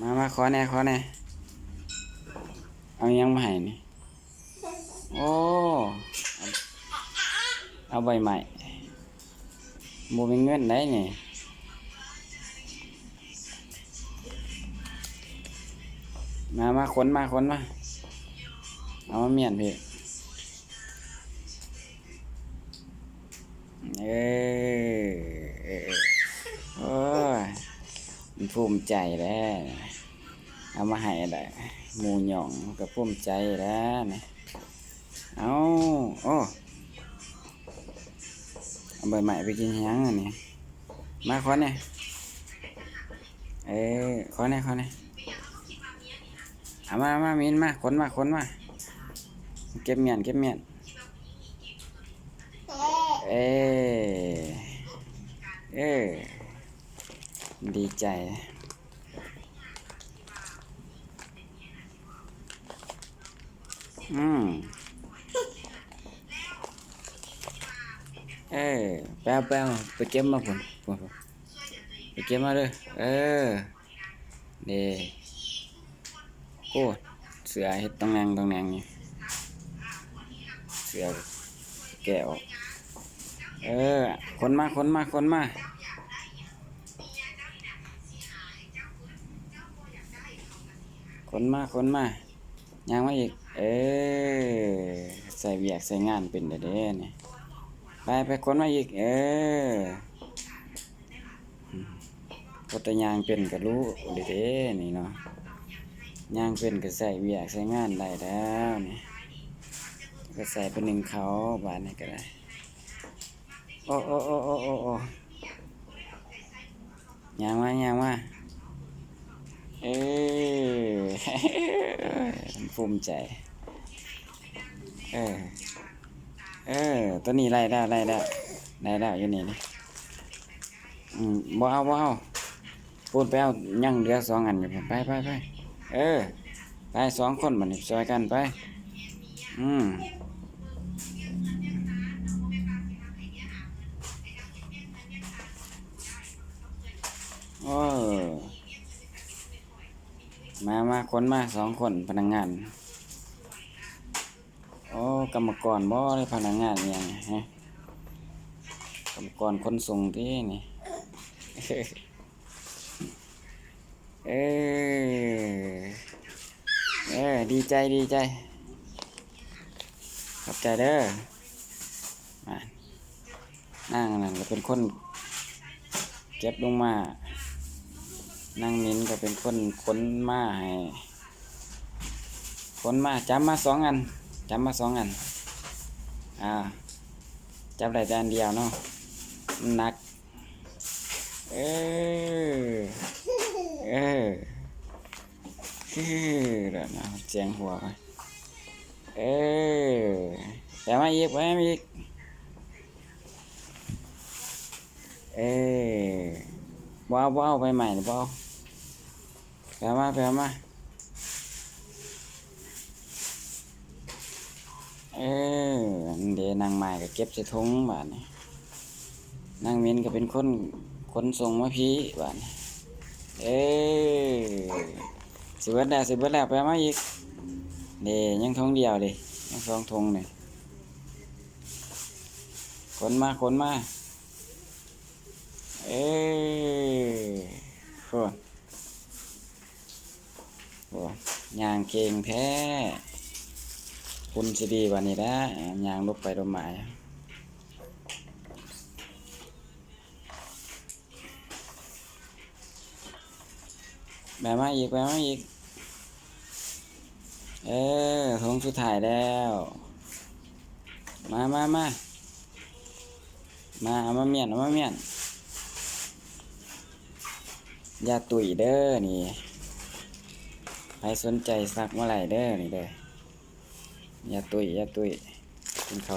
มามาขอแหน่ขอแหน่เอายังมาให้นี่โอ้เอาใบใหม่บ่มีเงินได้นี่มามาขนมาขนมาเอามาเมียนพี่เออเออโอ้ยมัน ภูมิใจแล้วเอามาให้ได้หมูหยองก็ภูมิใจแล้วนะเอาโอ้เอาใบใหม่ไปกินยังอันนี้มาขอเนี่ยเออขอเนี่ยขอเนี่ยเอามามามินมาขนมาขนมาเก็บเมียนเก็บเมียนเอ้เอ้ ดีใจ อืม เออแป๊บแป๊บไปเก็บมาผลผลไปเก็บมาเลยเออเด้โอ้เสือเฮ็ดตำแนงตำแนงนี่เสือแกะออกเออ คนมา คนมา คนมา คนมาคนมายังมาอีก เออใส่เวียกใส่งานเป็นเด้เด้เนี่ยไปไปคนมาอีก เออก็แต่ยางเป็นก็รู้เด้อเด้นี่เนาะยางเป็นก็ใส่เวียกใส่งานได้แล้วนี่ก็ใส่เป็นหนึ่งเขาบานนี้ก็ได้โอ้โอ้โอ้โอ้โอ้โอ้ยางมายางมาเออ ภูมิใจ เออ เออ ตัวนี้ไล่ได้ไล่ได้ไล่ได้อยู่นี่นี่อืมบ่เอาบ่เอาพูดไปเอายังเหลือสองอันอยู่ไปไปไปเออ ไปสองคนมันช่วยกันไป อืมโอ้ มามาคนมาสองคนพนักงาน โอ้กรรมกรบ่ได้พนักงานอิหยังฮะกรรมกรคนส่งที่นี่ เออเออดีใจดีใจ ขอบใจเด้อมานั่งนั่นก็เป็นคน เก็บลงมา นั่งนิ้นก็เป็นคนค้นมาให้ค้นมาจำมาสองอันจำมาสองอัน อ่าจับได้แต่อันเดียวเนาะมันหนัก เออเออคือเดี๋ยวนะแจงหัวไปเออแต่มาอีกไปมาอีกเออว้าวว้าวไปใหม่หรือเปล่า ไปมาไปมาเออเดนางไม้ก็เก็บใส่ถุงบาดนี่นางเมนก็เป็นคนขนส่งมาพี่บาดนี่เออสิเบิดแล้วสิเบิดแล้วไปมาอีกเดยังทงเดียวดิยังสองทงนี่ขนมาขนมาเอ้ยโห โหยางเก่งแท้ คุณสิดีวันนี้นะยางลบไปลบมาแบบมาอีกแบบมาอีก เออทงสุดท้ายแล้ว มามามามาเอามาเมียนเอามาเมียนยาตุยเด้อนี่ รสนใจสักเมื่อไหร่เด้อนี่เด้ออย่าตุยอย่าตุยเป็นเขา